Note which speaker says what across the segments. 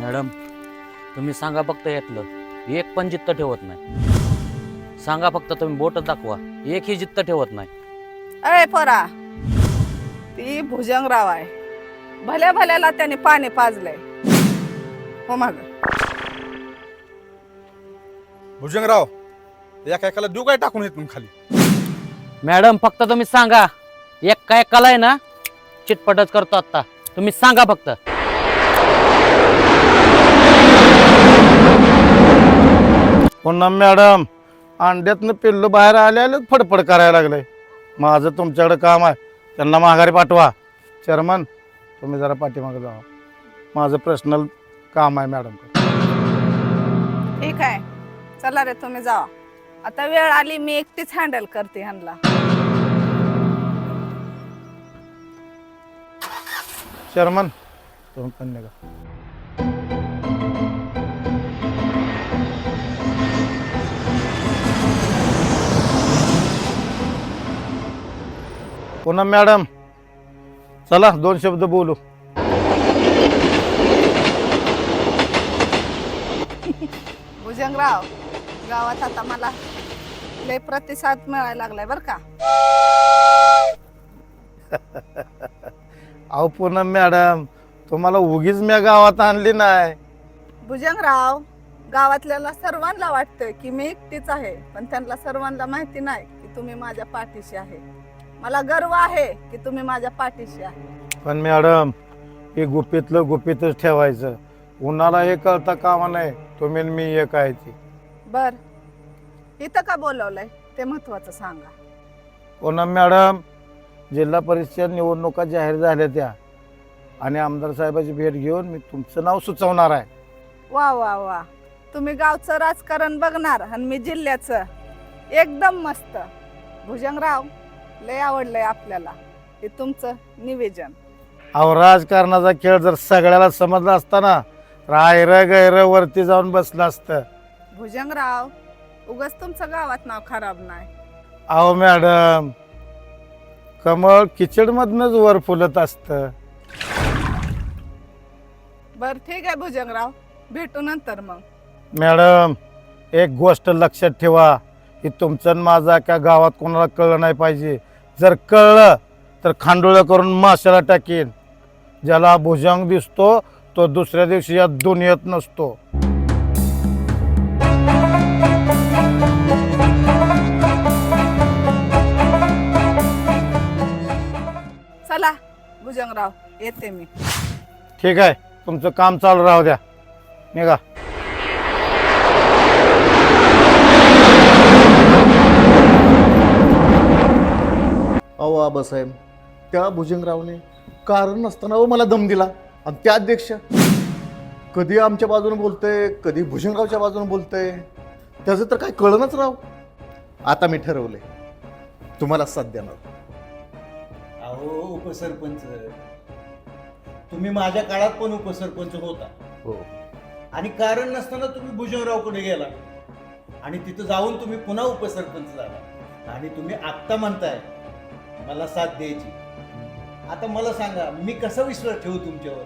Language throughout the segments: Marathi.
Speaker 1: मॅडम तुम्ही सांगा फक्त येतलं. एक पण जित्त ठेवत नाही. सांगा फक्त तुम्ही बोट दाखवा. एकही जित्त ठेवत नाही.
Speaker 2: अय पोरा ती भुजंगराव आहे. भल्या भल्याला त्याने पाणी पाजलंय. हो माग.
Speaker 3: भुजंगराव एका एकाला देऊ काय टाकून येत खाली?
Speaker 1: मॅडम फक्त तुम्ही सांगा. एक काय कला आहे ना चिटपटच करतो आता तुम्ही सांगा फक्त.
Speaker 4: पुन्हा मॅडम अंड्यातनं पिल्लू बाहेर आले आले फडफड करायला लागलंय. माझं तुमच्याकडे काम आहे. त्यांना माघारी पाठवा. चेअरमन तुम्ही जरा पाठीमागे जावा. माझं पर्सनल काम आहे मॅडम.
Speaker 2: ठीक आहे. चला रे तुम्ही जावा. आता वेळ आली मी एकटीच हँडल करते ह्यांना.
Speaker 4: चेअरमन तुम्ही पण निघा. पुन्हा मॅडम. चला दोन शब्द बोलू.
Speaker 2: भुजंगराव गावात आता मला लय प्रतिसाद मिळायला लागलाय बर का.
Speaker 4: अहो पुन्हा मॅडम तुम्हाला उगीच मी गावात आणली नाही.
Speaker 2: भुजंगराव गावातल्याला सर्वांना वाटतंय की मी एकटीच आहे पण त्यांना सर्वांना माहिती नाही की तुम्ही माझ्या पाठीशी आहे. मला गर्व आहे की तुम्ही माझ्या पाठीशी आहे.
Speaker 4: पण मॅडम हे गुपितलं गुपितच ठेवायचं. उन्हाला हे कळता कामा नाही तुम्ही आणि मी एक आहे ती.
Speaker 2: बर. इथं का बोलवलंय? ते महत्वाचं सांगा.
Speaker 4: पुन्हा मॅडम जिल्हा परिषद निवडणुका जाहीर झाल्या त्या. आणि आमदार साहेबाची भेट घेऊन मी तुमचं नाव सुचवणार आहे.
Speaker 2: वा वा वा. तुम्ही गावचं राजकारण बघणार आणि मी जिल्ह्याचं. एकदम मस्त. भुजंगराव लय आवडलंय आपल्याला. हे तुमचं निवेदन.
Speaker 4: अहो राजकारणाचा खेळ जर सगळ्याला समजला असता ना तर आयरं गैर वरती जाऊन बसलं असतं.
Speaker 2: भुजंगराव उगाच तुमचं गावात नाव खराब नाही.
Speaker 4: अहो मॅडम कमळ किचडमधनच वर फुलत असतं.
Speaker 2: बर ठीक आहे भुजंगराव. भेटू नंतर मग.
Speaker 4: मॅडम एक गोष्ट लक्षात ठेवा की तुमचं आणि माझं का गावात कोणाला कळलं नाही पाहिजे. जर कळलं तर खांडोळं करून माशाला टाकीन. ज्याला भुजंग दिसतो तो दुसऱ्या दिवशी या दुनियेत नसतो.
Speaker 2: चला भुजंगराव येते मी.
Speaker 4: ठीक आहे तुमचं काम चालू राहू द्या. निघा.
Speaker 5: अहो आबासाहेब त्या भुजंगरावने कारण नसताना अहो मला दम दिला. आणि त्या अध्यक्ष कधी आमच्या बाजूने बोलतंय कधी भुजंगरावच्या बाजूने बोलतंय त्याचं तर काय कळणच राव. आता मी ठरवलंय. तुम्हाला साथ देणार.
Speaker 6: अहो उपसरपंच. तुम्ही माझ्या काळात पण उपसरपंच होता.
Speaker 5: हो.
Speaker 6: आणि कारण नसताना तुम्ही भुजंगरावकडे गेला. आणि तिथं जाऊन तुम्ही पुन्हा उपसरपंच झाला. आणि तुम्ही आत्ता म्हणताय मला साथ द्यायची. आता मला सांगा मी कसा विश्वास ठेवू तुमच्यावर?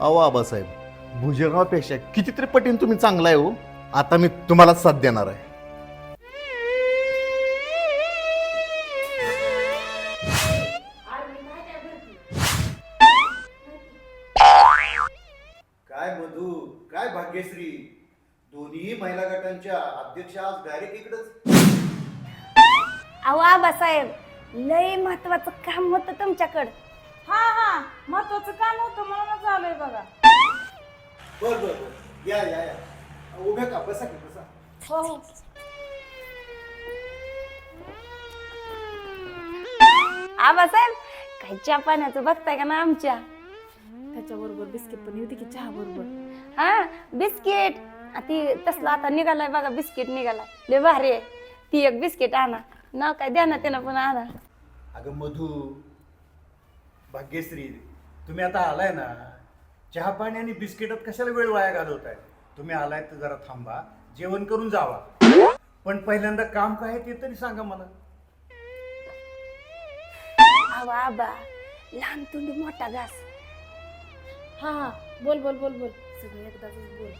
Speaker 5: अहो आबासाहेब भुजंगरावपेक्षा कितीतरी पटीने तुम्ही चांगला आहे हो. आता मी तुम्हाला साथ देणार आहे.
Speaker 6: काय मधू काय भाग्यश्री? दोन्ही महिला गटांच्या अध्यक्ष आज डायरेक्ट इकडंच.
Speaker 7: अहो आबासाहेब लय महत्वाचं काम होतं तुमच्याकडं.
Speaker 2: हा हा. महत्वाचं काम होतं म्हणूनच आलोय बघा.
Speaker 6: बर बर बर. या या या. उभ्या का? बसा की बसा.
Speaker 7: हो हो. आबासाहेब काय चहा पाण्याचं बघताय का ना आमच्या?
Speaker 8: त्याच्याबरोबर बिस्किट पण होती की चहा बरोबर
Speaker 7: हा बिस्किट. आ, ती तसलं आता निघालाय बघा बिस्किट निघालाय. लय भारी आहे. ती एक बिस्किट आणा. नाव काय? द्या ना त्यानं पण आणा.
Speaker 6: अगं मधू भाग्यश्री तुम्ही आता आलाय ना? चहा पाणी आणि बिस्किटात कशाला वेळ वाया घालवताय? तुम्ही आलाय तर जरा थांबा. जेवण करून जावा. पण पहिल्यांदा काम काय आहे ते तरी सांगा मला.
Speaker 7: आबा लहान तुंडी मोठा घास.
Speaker 8: हा हा बोल बोल बोल बोल. सगळं एकदाच बोल.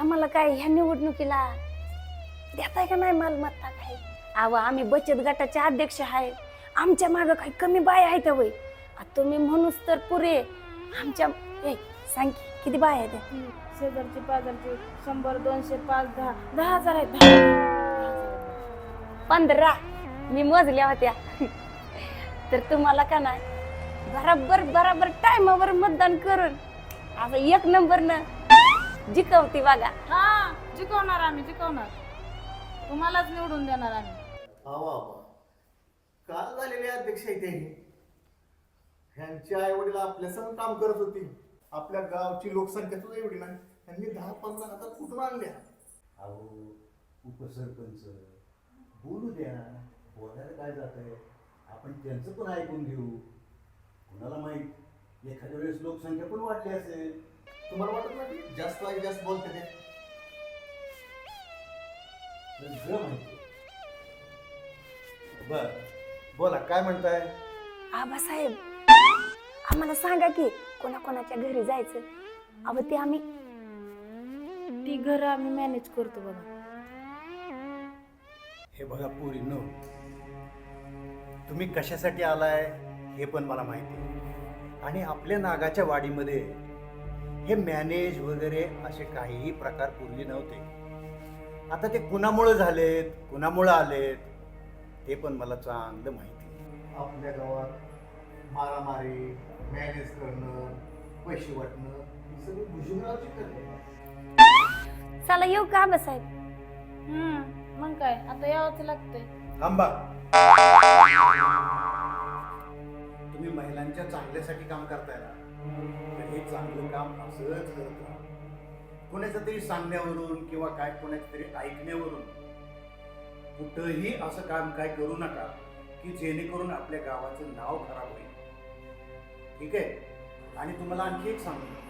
Speaker 7: आम्हाला काय ह्या निवडणुकीला देताय का नाही मालमत्ता काही? अहो आम्ही बचत गटाचे अध्यक्ष आहे. आमच्या मागं काही कमी बाय आहेत वय तुम्ही म्हणूच तर पुरे. आमच्या ए सांग की, किती बाय आहेत?
Speaker 8: शेजारची पाजारची शंभर दोनशे पाच दहा दहा हजार आहेत दहा.
Speaker 7: पंधरा. मी मोजल्या होत्या. तर तुम्हाला का नाही? बराबर बराबर टायमावर मतदान करून. असं एक नंबर न जिकवती बघा.
Speaker 8: हा जिकवणार आम्ही जिकवणार. तुम्हालाच निवडून देणार आम्ही.
Speaker 5: आवा आवा काल झालेले अध्यक्ष आहे ते ह्यांची आई वडील आपल्या संग काम करत होती. आपल्या गावची लोकसंख्या सुद्धा एवढी नाही. त्यांनी दहा पंधरा हजार कुठून आणल्या?
Speaker 6: अहो उपसरपंच बोलू द्या. बोलायला काय जात आहे आपण त्यांचं पण ऐकून घेऊ. कुणाला माहीत? एखाद्या वेळेस लोकसंख्या पण वाढली असेल.
Speaker 5: तुम्हाला वाटत नाही? की जास्त आई जास्त बोलते ते.
Speaker 6: बर. बोला काय म्हणताय?
Speaker 7: आबासाहेब आम्हाला सांगा की कोणाकोणाच्या घरी जायचं? अहो ते आम्ही
Speaker 8: ती घर आम्ही मॅनेज करतो बघा.
Speaker 6: हे बघा पुरी नो. तुम्ही कशासाठी आलाय हे पण मला माहिती आहे. आणि आपल्या नागाच्या वाडीमध्ये हे मॅनेज वगैरे असे काहीही प्रकार पूर्वी नव्हते. आता ते कुणामुळे झालेत? कुणामुळे आलेत? ते पण मला चांगलं माहिती आहे.
Speaker 5: आपल्या गावात मारामारी मॅनेज करणं पैसे वाटणं ही सगळी भुजंगरावची करते
Speaker 7: चला येऊ का आबासाहेब?
Speaker 8: हम्म मग काय? आता यावंच लागतंय.
Speaker 6: थांबा. तुम्ही महिलांच्या चांगल्यासाठी काम करताय ना? हे चांगलं काम असंच करत राहा. कोणाच्या तरी सांगण्यावरून किंवा काय कोणाच्या तरी ऐकण्यावरून कुठंही असं काम काय करू नका की जेणेकरून आपल्या गावाचं नाव खराब होईल. ठीक आहे? आणि तुम्हाला आणखी एक सांगतो.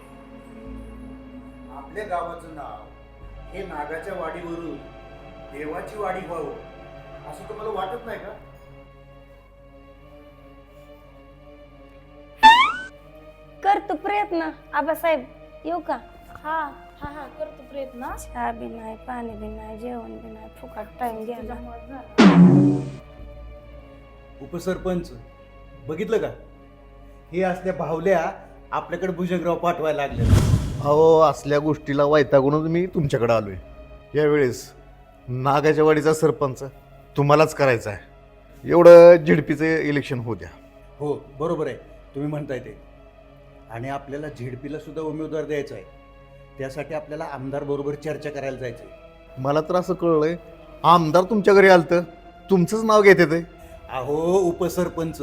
Speaker 6: आपल्या गावाचं नाव हे नागाच्या वाडीवरून देवाची वाडी व्हावं असं तुम्हाला वाटत नाही का?
Speaker 7: कर तू प्रयत्न. आबासाहेब येऊ का?
Speaker 8: हा. हा हा करतो प्रयत्न
Speaker 7: चहा बी नाही पाणी बी नाही जेवण बी नाही. फुकट टाइम.
Speaker 6: उपसरपंच बघितलं का? हे असल्या भावल्या आपल्याकडे भुजंगराव पाठवायला लागले.
Speaker 5: अहो असल्या गोष्टीला वैतागूनच मी तुमच्याकडे आलोय. यावेळेस नागाच्या वाडीचा सरपंच तुम्हालाच करायचा आहे. एवढं झिडपीचं इलेक्शन होऊ द्या.
Speaker 6: हो बरोबर आहे. तुम्ही म्हणताय ते. आणि आपल्याला झेडपीला सुद्धा उमेदवार द्यायचा आहे. त्यासाठी आपल्याला आमदार बरोबर चर्चा करायला जायचं आहे
Speaker 5: मला तर असं कळलंय आमदार तुमच्या घरी आलतं तुमचंच नाव घेते ते
Speaker 6: अहो उपसरपंच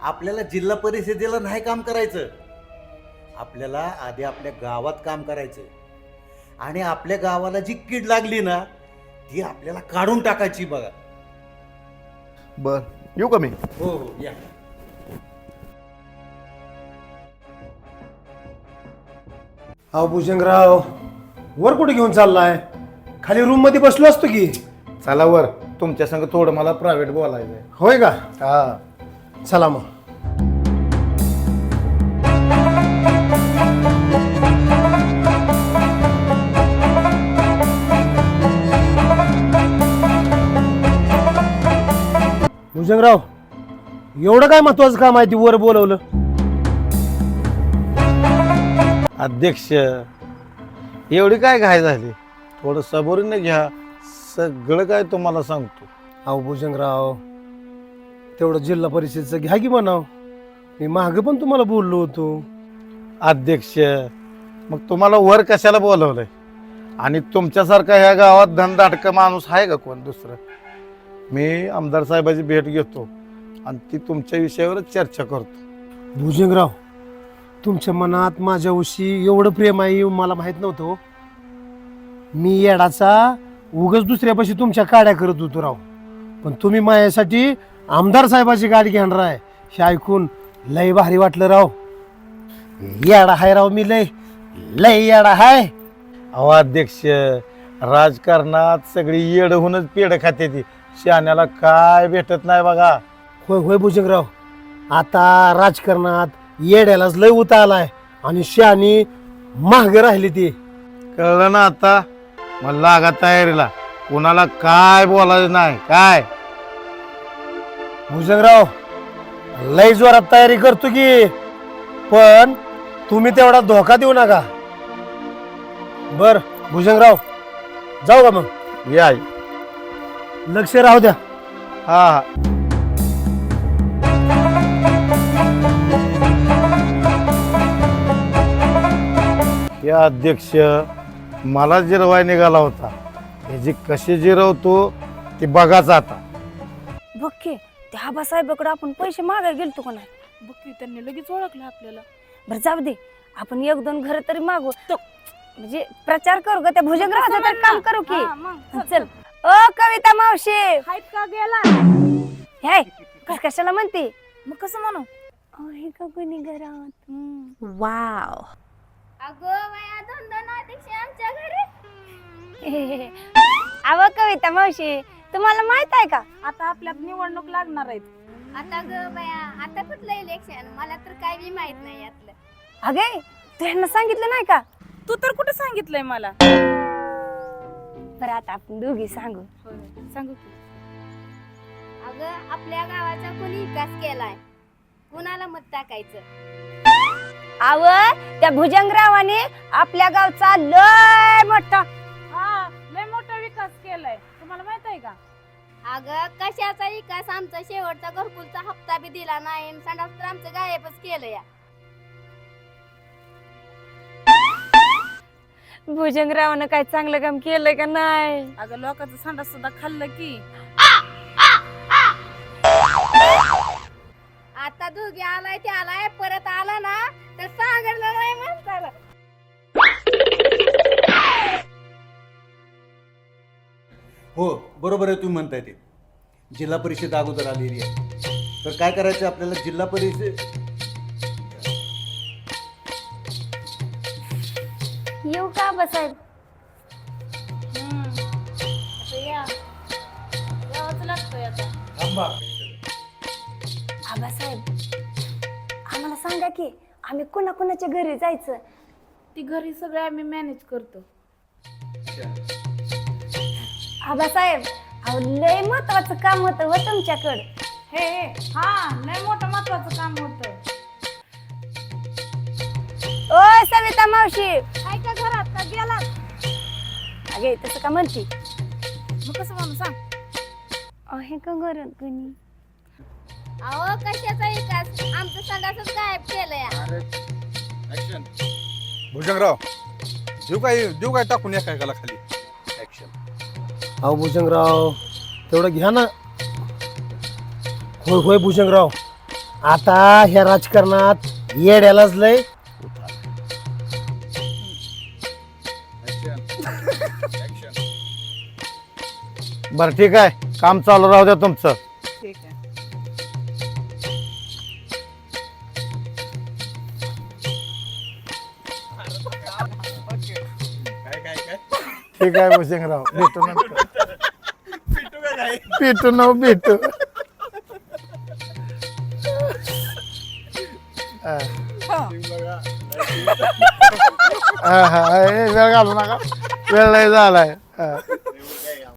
Speaker 6: आपल्याला जिल्हा परिषदेला नाही काम करायचं. आपल्याला आधी आपल्या गावात काम करायचं आणि आपल्या गावाला जी कीड लागली ना ती आपल्याला काढून टाकायची बघा.
Speaker 5: बर येऊ का मी?
Speaker 6: हो हो या.
Speaker 9: अहो भुजंगराव वर कुठे घेऊन चाललाय? खाली रूममध्ये बसलो असतो की?
Speaker 4: चला वर. तुमच्या संग थोडं मला प्रायव्हेट बोलायचं आहे
Speaker 9: होय का?
Speaker 4: हा.
Speaker 9: चला मग. भुजंगराव एवढं काय महत्वाचं काम आहे ती वर बोलवलं?
Speaker 4: अध्यक्ष. एवढी काय घाय झाली? थोडं सबुरीने घ्या. सगळं काय तुम्हाला सांगतो.
Speaker 9: अहो भुजंगराव तेवढं जिल्हा परिषदचं घ्या की म्हणाव. मी मागं पण तुम्हाला बोललो होतो.
Speaker 4: अध्यक्ष मग तुम्हाला वर कशाला बोलवलंय? आणि तुमच्यासारखा ह्या गावात धनदाटका माणूस आहे का कोण दुसरं? मी आमदार साहेबाची भेट घेतो आणि ती तुमच्या विषयावरच चर्चा करतो.
Speaker 9: भुजंगराव तुमच्या मनात माझ्या उशी एवढं प्रेम आहे मला माहीत नव्हतं हो. मी येडाचा उगच दुसऱ्यापाशी तुमच्या काड्या करत होतो राव. पण तुम्ही माझ्यासाठी आमदार साहेबाची गाडी घेणार आहे हे ऐकून लय भारी वाटलं राव. येडा हाय राव मी लय लय येडा हाय.
Speaker 4: अहो अध्यक्ष राजकारणात सगळी येड होऊनच पेड खाते ती. शहाण्याला काय भेटत नाही बघा.
Speaker 9: होय होय भुजंगराव. आता राजकारणात येड्यालाच लय उता आलाय. आणि शहाणी महाग राहिली ती.
Speaker 4: कळलं ना आता? मग लागा तयारीला. कोणाला काय बोलायचं नाही? काय?
Speaker 9: भुजंगराव लय जोरात तयारी करतो की. पण तुम्ही तेवढा धोका देऊ नका. बर भुजंगराव जाऊ का मग?
Speaker 4: या
Speaker 9: लक्ष राहू द्या.
Speaker 4: हा हा. या अध्यक्ष मला जिरवाय निघाला होता. ह्याची कशी जिरवतो ती बघाच आता.
Speaker 7: बघ की त्या आबासाहेबाकडे आपण पैसे मागायला गेलतो का नाही?
Speaker 8: बघ की त्यांनी लगेच ओळखलं आपल्याला.
Speaker 7: बरं जाऊ दे. आपण एक दोन घर तरी मागू. म्हणजे प्रचार करू ग त्या भुजंगरावाचं तर काम करू की.
Speaker 8: हा, मग
Speaker 7: चल. ओ कविता मावशी.
Speaker 8: हायत का गेला?
Speaker 7: हे कस कशाला म्हणते?
Speaker 8: मग कसं म्हणू?
Speaker 7: आहे का कोणी घरात?
Speaker 10: अगं बाया दोन दोन अध्यक्ष आमच्या घरी.
Speaker 7: अव कविता मावशी तुम्हाला माहीत आहे का?
Speaker 8: आता आपल्यात निवडणूक लागणार आहेत.
Speaker 10: आता ग बाया आता कुठलं इलेक्शन मला तर काय बी माहीत नाही यातलं.
Speaker 7: अगे तू ह्यांना सांगितलं नाही का?
Speaker 8: तू तर कुठे सांगितलंय मला?
Speaker 7: बरं आता आपण दोघी सांगू.
Speaker 8: सांगू की.
Speaker 10: अगं आपल्या गावाचा कोणी विकास केलाय? कुणाला मत टाकायचं?
Speaker 7: आव त्या भुजंगरावाने आपल्या गावचा लय मोठा
Speaker 8: हा लय मोठा विकास केलाय. तुम्हाला माहीत आहे का?
Speaker 10: अगं कशाचा विकास? आमचा शेवटचा घरकुलचा हप्ता बी दिला नाही आणि संडास तर आमचं गायबच केलं या.
Speaker 7: भुजंगरावानं काय चांगलं काम केलंय का नाही?
Speaker 8: अगं लोकांचं संडास सुद्धा खाल्लं की.
Speaker 10: दोघी आलाय ते आलाय परत आला ना तर सांगितलं नाही म्हणताला
Speaker 6: हो बरोबर आहे तुम्ही म्हणताय ते. जिल्हा परिषद अगोदर आलेली आहे. तर काय करायचं आपल्याला? जिल्हा परिषद
Speaker 7: येऊ का बसायला
Speaker 8: यावंच लागतंय आता.
Speaker 7: आबासाहेब सांगा की आम्ही कुणा कुणाच्या घरी जायचं?
Speaker 8: ती घरी सगळे आम्ही मॅनेज करतो.
Speaker 7: आबासाहेब अहो लय महत्वाचं काम होतं हो तुमच्याकडं.
Speaker 8: हे हे, हा लय मोठं महत्वाचं काम होतं.
Speaker 7: ओ सविता मावशी.
Speaker 8: काय का घरात का गेला
Speaker 7: अगे तसं का म्हणते?
Speaker 8: मग कसं म्हणू सांग?
Speaker 7: आहे का घरात कोणी?
Speaker 10: अहो कशाचा विकास? आमचं संडासच गायब केलं या
Speaker 3: भुजंगराव देऊ काय देऊ काय टाकून एका एकाला खाली?
Speaker 9: अहो भुजंगराव तेवढं घ्या ना. होय होय भुजंगराव. आता ह्या राजकारणात येड्यालाच लय
Speaker 4: बरं ठीक आहे. काम चालू राहू द्या तुमचं. ठीक आहे भुजंगराव भेटू नंतर भेटू न भेटू. हा. हा, हा, हे वेळ घालू नका. वेळ लय झालाय. हा.